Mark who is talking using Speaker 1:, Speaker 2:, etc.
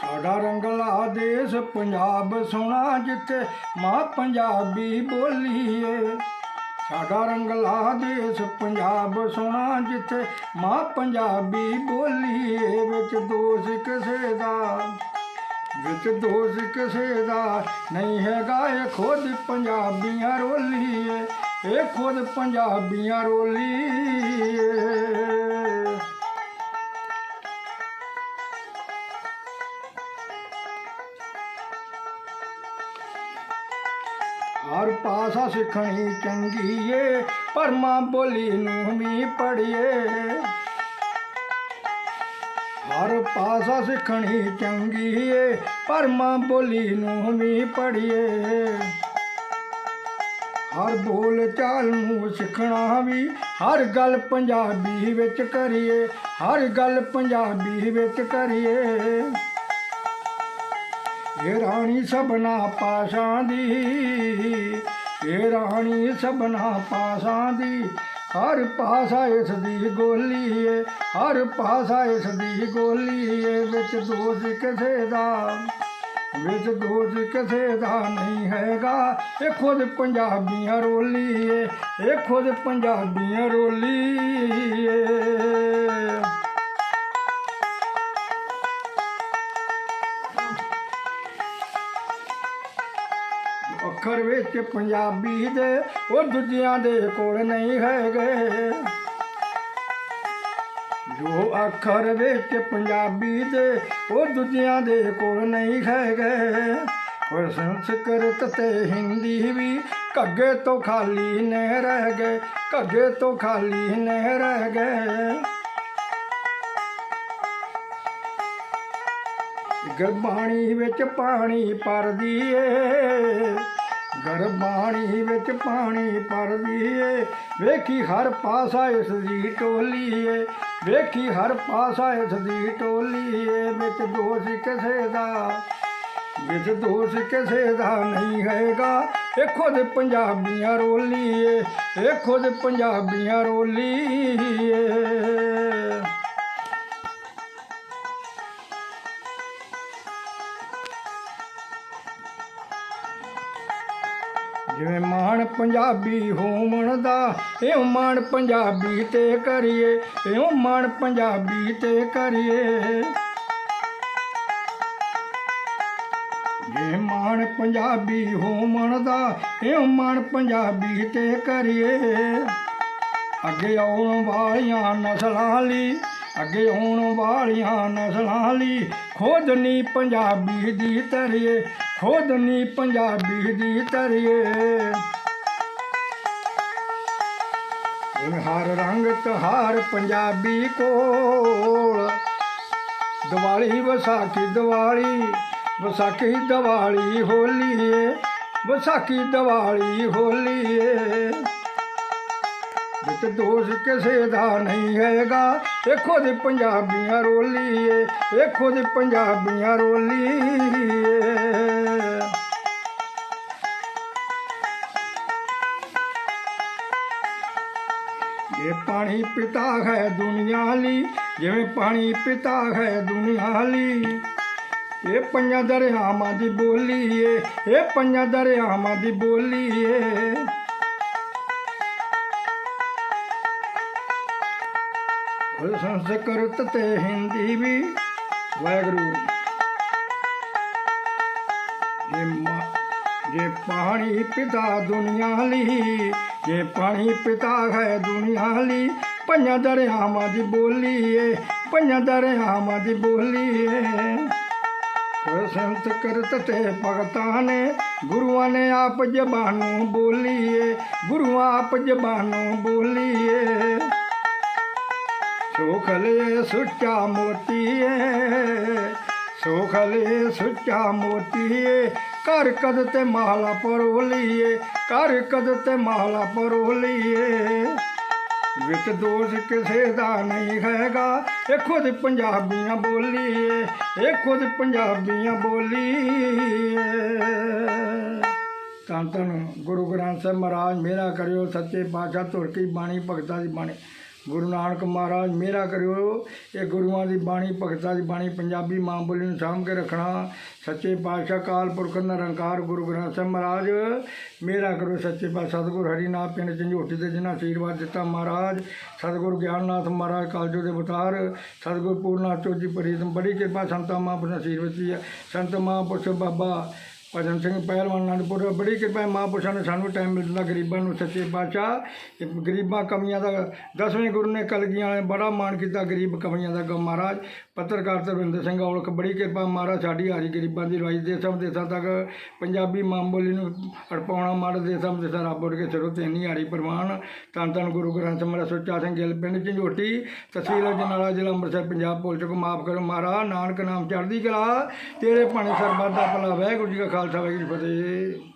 Speaker 1: ਸਾਡਾ ਰੰਗਲਾ ਦੇਸ਼ ਪੰਜਾਬ ਸੋਹਣਾ ਜਿੱਥੇ ਮਾਂ ਪੰਜਾਬੀ ਬੋਲੀਏ। ਸਾਡਾ ਰੰਗਲਾ ਦੇਸ਼ ਪੰਜਾਬ ਸੋਹਣਾ ਜਿੱਥੇ ਮਾਂ ਪੰਜਾਬੀ ਬੋਲੀਏ। ਵਿੱਚ ਦੋਸ਼ ਕਿਸੇ ਦਾ, ਵਿੱਚ ਦੋਸ਼ ਕਿਸੇ ਦਾ ਨਹੀਂ ਹੈਗਾ। ਇਹ ਖੁਦ ਪੰਜਾਬੀਆਂ ਰੋਲੀਏ, ਇਹ ਖੁਦ ਪੰਜਾਬੀਆਂ ਰੋਲੀਏ। ਹਰ ਪਾਸਾ ਸਿੱਖਣੀ ਚੰਗੀ ਏ ਪਰਮਾ ਬੋਲੀ ਨੂੰ ਵੀ ਪੜੀਏ ਹਰ ਪਾਸਾ ਸਿੱਖਣੀ ਚੰਗੀ ਏ ਪਰਮਾਂ ਬੋਲੀ ਨੂੰ ਵੀ ਪੜੀਏ ਹਰ ਬੋਲ ਚਾਲ ਨੂੰ ਸਿੱਖਣਾ ਵੀ, ਹਰ ਗੱਲ ਪੰਜਾਬੀ ਵਿੱਚ ਕਰੀਏ, ਹਰ ਗੱਲ ਪੰਜਾਬੀ ਵਿੱਚ ਕਰੀਏ। ਇਹ ਰਾਣੀ ਸਭਨਾ ਪਾਸ਼ਾਂ ਦੀ ਇਹ ਰਾਣੀ ਸਭਨਾ ਪਾਸ਼ਾਂ ਦੀ। ਹਰ ਪਾਸਾ ਇਸ ਦੀ ਗੋਲੀ ਏ, ਹਰ ਪਾਸਾ ਇਸ ਦੀ ਗੋਲੀ ਏ, ਵਿੱਚ ਦੋਸ਼ ਕਿਸੇ ਦਾ, ਵਿੱਚ ਦੋਸ਼ ਕਿਸੇ ਦਾ ਨਹੀਂ ਹੈਗਾ। ਇਹ ਖੁਦ ਪੰਜਾਬੀਆਂ ਰੋਲੀ ਏ, ਇਹ ਖੁਦ ਪੰਜਾਬੀਆਂ ਰੋਲੀ ਏ। ਅੱਖਰ ਵਿੱਚ ਪੰਜਾਬੀ ਦੇ, ਉਹ ਦੂਜਿਆਂ ਦੇ ਕੋਲ ਨਹੀਂ ਹੈਗੇ। ਜੋ ਅੱਖਰ ਵਿੱਚ ਪੰਜਾਬੀ ਦੇ, ਉਹ ਦੂਜਿਆਂ ਦੇ ਕੋਲ ਨਹੀਂ ਹੈਗੇ। ਪਰ ਸੰਸਕ੍ਰਿਤ ਤੇ ਹਿੰਦੀ ਵੀ ਘੱਗੇ ਤੋਂ ਖਾਲੀ ਨੇ ਰਹਿ ਗਏ, ਘੱਗੇ ਤੋਂ ਖਾਲੀ ਨੇ ਰਹਿ ਗਏ। ਗੁਰਬਾਣੀ ਵਿੱਚ ਪਾਣੀ ਪਰਦੀ ਏ। ਗਰਬਾਣੀ ਵਿੱਚ ਪਾਣੀ ਪਰਦੀ ਏ ਵੇਖੀ ਹਰ ਪਾਸਾ ਇਸ ਦੀ ਟੋਲੀ ਏ ਵੇਖੀ ਹਰ ਪਾਸਾ ਇਸ ਦੀ ਟੋਲੀ ਏ ਵਿੱਚ ਦੋਸ਼ ਕਿਸੇ ਦਾ, ਵਿੱਚ ਦੋਸ਼ ਕਿਸੇ ਦਾ ਨਹੀਂ ਹੈਗਾ। ਦੇਖੋ ਖੁਦ ਪੰਜਾਬੀਆਂ ਰੋਲੀ ਏ ਦੇਖੋ ਖੁਦ ਪੰਜਾਬੀਆਂ ਰੋਲੀ ਏ ਜਿਵੇਂ ਮਾਣ ਪੰਜਾਬੀ ਹੋਵਣ ਦਾ, ਇਉਂ ਮਾਣ ਪੰਜਾਬੀ ਤੇ ਕਰੀਏ, ਇਉਂ ਮਾਣ ਪੰਜਾਬੀ ਤੇ ਕਰੀਏ। ਜੇ ਮਾਣ ਪੰਜਾਬੀ ਹੋਵਣ ਦਾ, ਇਉਂ ਮਾਣ ਪੰਜਾਬੀ ਤੇ ਕਰੀਏ। ਅੱਗੇ ਆਉਣ ਵਾਲੀਆਂ ਨਸਲਾਂ ਲਈ, ਅੱਗੇ ਆਉਣ ਵਾਲੀਆਂ ਨਸਲਾਂ ਲਈ ਖੁਦ ਨੀ ਪੰਜਾਬੀ ਦੀ ਤਰੀਏ ਖੁਦ ਨੀ ਪੰਜਾਬੀ ਦੀ ਤਰੀਏ ਹੁਣ ਹਰ ਰੰਗ ਤਿਉਹਾਰ ਪੰਜਾਬੀ ਕੋਲ। ਦੀਵਾਲੀ, ਵਿਸਾਖੀ ਦੀਵਾਲੀ ਵਿਸਾਖੀ, ਦੀਵਾਲੀ ਹੋਲੀ ਏ ਵਿਸਾਖੀ, ਦੀਵਾਲੀ ਹੋਲੀ ਏ ਵਿੱਚ ਦੋਸ਼ ਕਿਸੇ ਦਾ ਨਹੀਂ ਹੈਗਾ ਇਹ ਖੁਦ ਪੰਜਾਬੀਆਂ ਰੋਲੀਏ ਏ ਇਹ ਖੁਦ ਪੰਜਾਬੀਆਂ ਰੋਲੀ ਇਹ ਪਾਣੀ ਪਿਤਾ ਹੈ ਦੁਨੀਆ ਲਈ, ਜਿਵੇਂ ਪਾਣੀ ਪਿਤਾ ਹੈ ਦੁਨੀਆ ਲਈ। ਇਹ ਪੰਜਾਂ ਦਰਿਆਵਾਂ ਦੀ ਬੋਲੀ ਏ, ਇਹ ਪੰਜਾਂ ਦਰਿਆਵਾਂ ਦੀ ਬੋਲੀ ਏ। ਸੰਸਕ੍ਰਿਤ ਤੇ ਹਿੰਦੀ ਵੀ, ਵਾਹਿਗੁਰੂ ਜੇ। ਜੇ ਪਾਣੀ ਪਿਤਾ ਦੁਨੀਆ ਲਈ, ਜੇ ਪਾਣੀ ਪਿਤਾ ਹੈ ਦੁਨੀਆ ਲਈ, ਪੰਜਾਂ ਦਰਿਆਵਾਂ ਦੀ ਬੋਲੀ ਏ, ਪੰਜਾਂ ਦਰਿਆਵਾਂ ਦੀ ਬੋਲੀ ਏ। ਉਹ ਸੰਸਕ੍ਰਿਤ ਤੇ ਭਗਤਾਂ ਨੇ, ਗੁਰੂਆਂ ਨੇ ਆਪ ਜ਼ਬਾਨੋਂ ਬੋਲੀਏ ਗੁਰੂਆਂ ਆਪ ਜ਼ਬਾਨੋਂ ਬੋਲੀਏ ਸੁਖਲੇ ਸੁੱਚਾ ਮੋਤੀ ਏ, ਸੁਖ ਸੁਖਲੇ ਸੁੱਚਾ ਮੋਤੀਏ ਕਰ ਕਦ ਤੇ ਮਾਲਾ ਪਰੋਲੀਏ ਕਰ ਕਦ ਤੇ ਮਾਲਾ ਪਰੋਲੀਏ ਵਿੱਚ ਦੋਸ਼ ਕਿਸੇ ਦਾ ਨਹੀਂ ਹੈਗਾ, ਇਹ ਖੁਦ ਪੰਜਾਬੀਆਂ ਬੋਲੀਏ, ਇਹ ਖੁਦ ਪੰਜਾਬੀਆਂ ਬੋਲੀਏ। ਤਾਂ ਧੰਨ ਗੁਰੂ ਗ੍ਰੰਥ ਸਾਹਿਬ ਮਹਾਰਾਜ, ਮੇਰਾ ਕਰਿਓ ਸੱਚੇ ਪਾਤਸ਼ਾਹ, ਧੁਰ ਕੀ ਬਾਣੀ, ਭਗਤਾਂ ਦੀ ਬਾਣੀ। ਗੁਰੂ ਨਾਨਕ ਮਹਾਰਾਜ ਮੇਰਾ ਕਰਿਓ, ਇਹ ਗੁਰੂਆਂ ਦੀ ਬਾਣੀ, ਭਗਤਾਂ ਦੀ ਬਾਣੀ, ਪੰਜਾਬੀ ਮਾਂ ਬੋਲੀ ਨੂੰ ਸਾਂਭ ਕੇ ਰੱਖਣਾ। ਸੱਚੇ ਪਾਤਸ਼ਾਹ ਕਾਲ ਪੁਰਖ ਨਿਰੰਕਾਰ ਗੁਰੂ ਗ੍ਰੰਥ ਸਾਹਿਬ ਮਹਾਰਾਜ, ਮੇਰਾ ਕਰਿਓ ਸੱਚੇ ਪਾਤਸ਼ਾਹ ਸਤਿਗੁਰ ਹਰੀਨਾਥ ਪਿੰਡ ਝੰਜੋਟੀ ਦੇ ਜਿਨ੍ਹਾਂ ਆਸ਼ੀਰਵਾਦ ਦਿੱਤਾ ਮਹਾਰਾਜ। ਸਤਿਗੁਰ ਗਿਆਨਨਾਥ ਮਹਾਰਾਜ ਕਾਲਜੋ ਦੇ ਅਵਤਾਰ, ਸਤਿਗੁਰ ਪੂਰਨਾਥ ਚੋਜੀ ਪ੍ਰੀਤਮ ਬੜੀ ਕਿਰਪਾ ਸੰਤਾਂ ਮਹਾਂਪੁਰਸ਼ ਆਸ਼ੀਰਵਾਦ ਹੈ ਸੰਤ ਮਹਾਂਪੁਰਸ਼ ਬਾਬਾ ਭਜਨ ਸਿੰਘ ਪਹਿਲਵਾਨ ਅਨੰਦਪੁਰ, ਬੜੀ ਕਿਰਪਾ ਹੈ, ਮਹਾਂਪੁਰਸ਼ਾਂ ਨੇ ਸਾਨੂੰ ਟਾਈਮ ਮਿਲਦਾ, ਗਰੀਬਾਂ ਨੂੰ ਸੱਚੇ ਪਾਤਸ਼ਾਹ ਗਰੀਬਾਂ ਕਮੀਆਂ ਦਾ, ਦਸਵੇਂ ਗੁਰੂ ਨੇ ਕਲਗੀਆਂ ਨੇ ਬੜਾ ਮਾਣ ਕੀਤਾ, ਗਰੀਬ ਕਮੀਆਂ ਦਾ ਗ ਮਹਾਰਾਜ, ਪੱਤਰਕਾਰ ਤਰਵਿੰਦਰ ਸਿੰਘ ਔਲਖ, ਬੜੀ ਕਿਰਪਾ ਮਹਾਰਾਜ ਸਾਡੀ ਹਾਰੀ ਗਰੀਬਾਂ ਦੀ ਰਵਾਈ ਦੇਸਾਂ ਵਿਦੇਸਾਂ ਤੱਕ ਪੰਜਾਬੀ ਮਾਂ ਬੋਲੀ ਨੂੰ ਅੜਪਾਉਣਾ ਮਾਰ ਦੇਸਾਂ ਵਿਦੇਸਾਂ ਰੱਬ ਉੱਡ ਕੇ ਸਿਰੋਂ ਤੇ ਹਾਰੀ ਪ੍ਰਵਾਨ, ਧੰਨ ਧੰਨ ਗੁਰੂ ਗ੍ਰੰਥ ਮਹਾਰਾਜ, ਸੁੱਚਾ ਸਿੰਘ ਗਿੱਲ, ਪਿੰਡ ਝੰਜੋਟੀ, ਤਹਿਸੀਲ ਅਜਨਾਲਾ ਜ਼ਿਲ੍ਹਾ ਅੰਮ੍ਰਿਤਸਰ, ਪੰਜਾਬ ਪੁਲਿਸ ਕੋ ਮਾਫ ਕਰੋ ਮਹਾਰਾਜ, ਨਾਨਕ ਨਾਮ ਚੜ੍ਹਦੀ ਕਲਾ, ਤੇਰੇ ਭਾਣੇ ਸਰਬੱਤ ਦਾ ਭਲਾ, ਵਾਹਿਗੁਰੂ ਜੀ ਕਾ ਖਾਲਸਾ ਵਾਹਿਗੁਰੂ ਜੀ ਕੀ ਫਤਿਹ